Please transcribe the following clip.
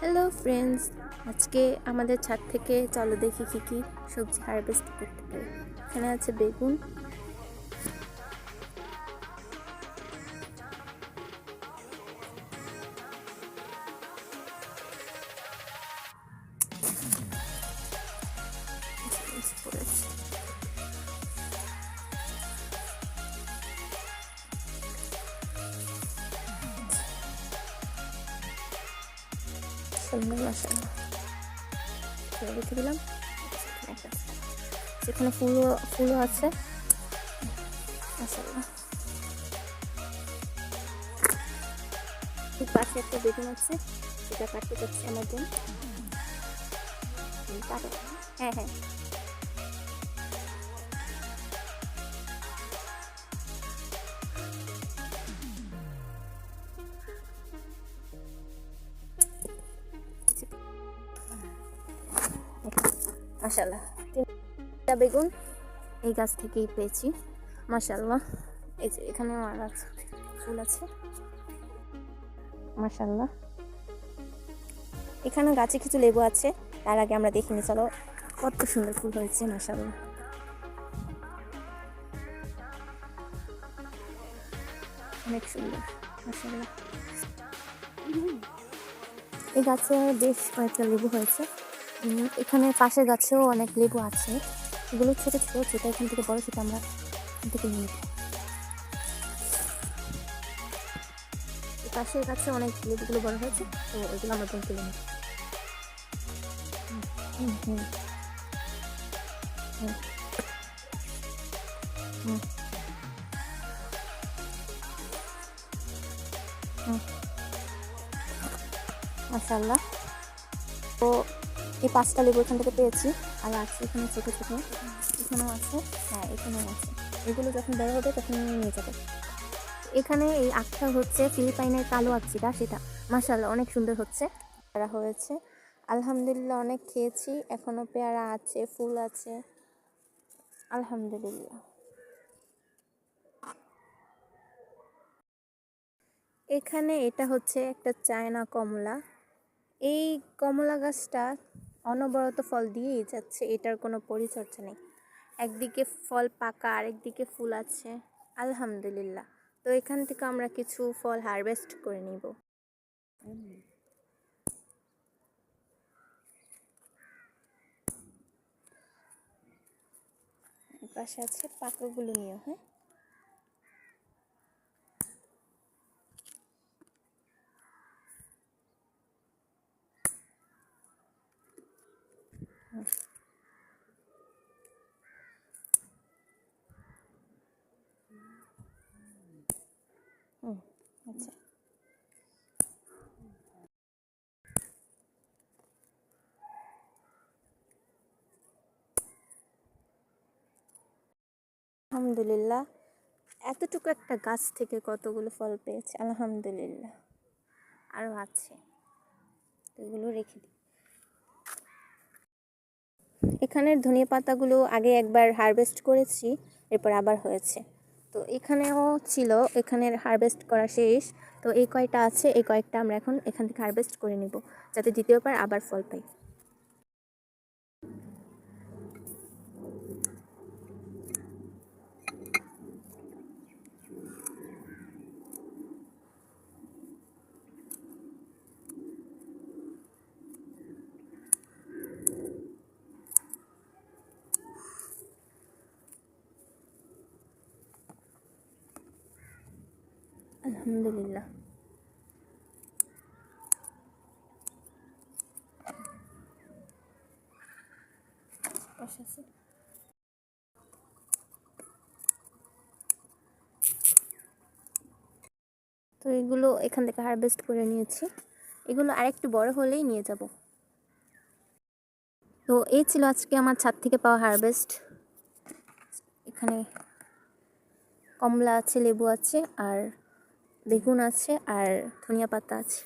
Hello friends আজকে আমাদের ছাদ থেকে চলো দেখি কী কী সবজি হারভেস্ট করতে পারি। এখানে আছে বেগুন মশলা ছেড়ে রেখে ফুলও ফুলও আছে। মশলা ঠিক পাশে একটা বেগুন আছে। সেটা কাটতে যাচ্ছে আমার বোন। হ্যাঁ হ্যাঁ। মাশাল্লাহ তিনটা বেগুন এই গাছ থেকেই পেয়েছি মাশাল্লাহ এই যে এখানে আমার গাছ ফুল আছে মাশাল্লাহ এখানে গাছে কিছু লেবু আছে, তার আগে আমরা দেখিনি চলো কত সুন্দর ফুল হয়েছে মাশাল্লাহ অনেক সুন্দর মাশাল্লাহ এই গাছে বেশ কয়েকটা লেবু হয়েছে। এখানে পাশের গাছেও অনেক লেবু আছে এগুলো ছোট ছোট যেটা এখান থেকে বড় সেটা আমরা এখান থেকে নিয়ে। পাশের গাছে অনেক লেবুগুলো বড় হয়েছে তো ওইগুলো আমরা তুলে নিই হুম, হুম, হুম। হুম। তো এই পাঁচটা লেবু এখান থেকে পেয়েছি। আর আছে এখানে ছোটো ছোটো। এখানেও আছে। হ্যাঁ এখানেও আছে। এগুলো যখন বড় হবে তখন নিয়ে যাবে। এখানে এই আখটা হচ্ছে ফিলিপাইনের কালো আখচিটা, সেটা। মাশাল্লাহ অনেক সুন্দর হচ্ছে। পেয়ারা হয়েছে। আলহামদুলিল্লাহ, অনেক খেয়েছি। এখনও পেয়ারা আছে, ফুল আছে। আলহামদুলিল্লাহ। এখানে এটা হচ্ছে একটা চায়না কমলা। এই কমলা গাছটা অনবরত ফল দিয়েই যাচ্ছে, এটার কোনো পরিচর্যা নেই। একদিকে ফল পাকা, আরেকদিকে ফুল আছে। আলহামদুলিল্লাহ। তো এখান থেকে আমরা কিছু ফল হারভেস্ট করে নিব। পাশে আছে পাকাগুলো নিয়ে হ্যাঁ? হুম আচ্ছা। আলহামদুলিল্লাহ, এতটুকু একটা গাছ থেকে কতগুলো ফল পেয়েছে, আলহামদুলিল্লাহ। আরও আছে এগুলো রেখে দিই। এখানের ধনিয়া পাতাগুলো আগে একবার হারভেস্ট করেছি, এরপর আবার হয়েছে। তো এখানেও ছিল, এখানের হারভেস্ট করা শেষ। তো এই কয়টা আছে, এই কয়েকটা আমরা এখন এখান থেকে হারভেস্ট করে নিব, যাতে দ্বিতীয়বার আবার ফল পাই। আলহামদুলিল্লাহ। তো এগুলো এখান থেকে হারভেস্ট করে নিয়েছি। এগুলো আরেকটু বড় হলেই নিয়ে যাব। তো এই ছিল আজকে আমার ছাদ থেকে পাওয়া হারভেস্ট এখানে কমলা আছে, লেবু আছে, আর বেগুন আছে আর ধনিয়া পাতা আছে।